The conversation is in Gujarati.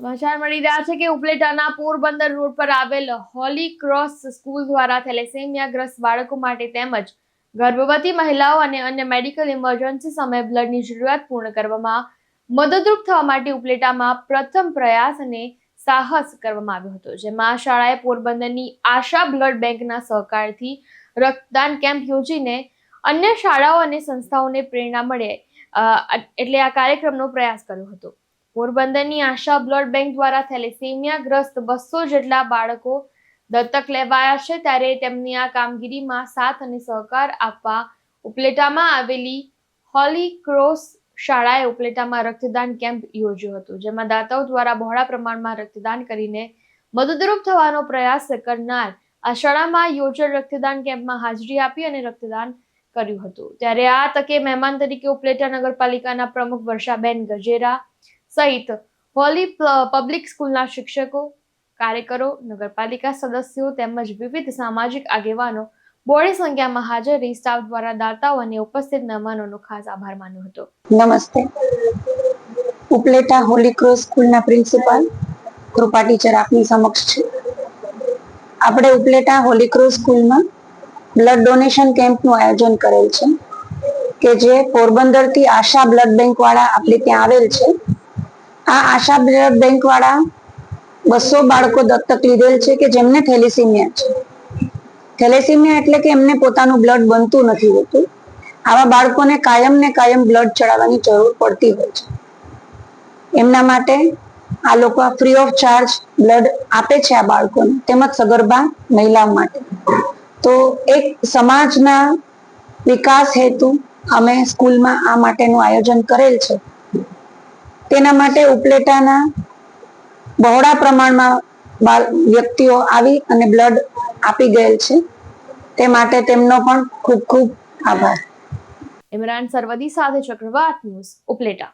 સમાચાર મળી રહ્યા છે કે ઉપલેટાના પોરબંદર રોડ પર આવેલ હોલી ક્રોસ સ્કૂલ દ્વારા થેલેસેમિયાગ્રસ્ત બાળકો માટે તેમજ ગર્ભવતી મહિલાઓ અને અન્ય મેડિકલ ઇમરજન્સી સમયે બ્લડની જરૂરિયાત પૂર્ણ કરવામાં મદદરૂપ થવા માટે ઉપલેટામાં પ્રથમ પ્રયાસ અને સાહસ કરવામાં આવ્યો હતો, જેમાં શાળાએ પોરબંદરની આશા બ્લડ બેંકના સહકારથી રક્તદાન કેમ્પ યોજીને અન્ય શાળાઓ અને સંસ્થાઓને પ્રેરણા મળે એટલે આ કાર્યક્રમનો પ્રયાસ કર્યો હતો. પોરબંદરની આશા બ્લડ બેંક દ્વારા થેલેસેમિયાગ્રસ્ત બસો જેટલા બાળકો દત્તક લેવાયા છે ત્યારે તેમની આ કામગીરીમાં સાથ અને સહકાર આપવા ઉપલેટામાં આવેલી હોલી ક્રોસ શાળાએ ઉપલેટામાં રક્તદાન કેમ્પ યોજ્યો હતો, જેમાં દાતાઓ દ્વારા બહોળા પ્રમાણમાં રક્તદાન કરીને મદદરૂપ થવાનો પ્રયાસ કરનાર આ શાળામાં યોજેલ રક્તદાન કેમ્પમાં હાજરી આપી અને રક્તદાન કર્યું હતું. ત્યારે આ તકે મહેમાન તરીકે ઉપલેટા નગરપાલિકાના પ્રમુખ વર્ષાબેન ગજેરા સહિત હોલી પબ્લિક સ્કૂલના શિક્ષકો, કાર્યકરો, નગરપાલિકા સદસ્યો તેમજ વિવિધ સામાજિક આગેવાનો બોડી સંખ્યામાં હાજર રહી સ્ટાફ દ્વારા દાતાઓ અને ઉપસ્થિત મહેમાનોનો ખાસ આભાર માન્યો હતો. નમસ્તે. ઉપલેટા હોલી ક્રોસ સ્કૂલના પ્રિન્સિપાલ, કૃપા ટીચર આપની સમક્ષ છે. આપણે ઉપલેટા હોલી ક્રોસ સ્કૂલમાં બ્લડ ડોનેશન કેમ્પનું આયોજન કરેલ છે, કે જે પોરબંદરથી આશા બ્લડ બેંક વાળા આપણે ત્યાં આવેલ છે. આ આશા બેંક વાળા બસો બાળકો દત્તક લીધેલ છે કે જેમને થેલેસીમિયા છે? થેલેસીમિયા એટલે કે એમને પોતાનું બ્લડ બનતું નથી હોતું. આવા બાળકોને કાયમ ને કાયમ બ્લડ ચડાવવાની જરૂર પડતી હોય છે. એમના માટે આ લોકો ફ્રી ઓફ ચાર્જ બ્લડ આપે છે આ બાળકોને, તેમજ સગર્ભા મહિલાઓ માટે. તો એક સમાજના વિકાસ હેતુ અમે સ્કૂલમાં આ માટેનું આયોજન કરેલ છે. તેના માટે ઉપલેટાના બહોળા પ્રમાણમાં વ્યક્તિઓ આવી અને બ્લડ આપી ગયેલ છે. તે માટે તેમનો પણ ખૂબ ખૂબ આભાર. ઇમરાન સરવદી સાથે ચક્રવાત ન્યૂઝ ઉપલેટા.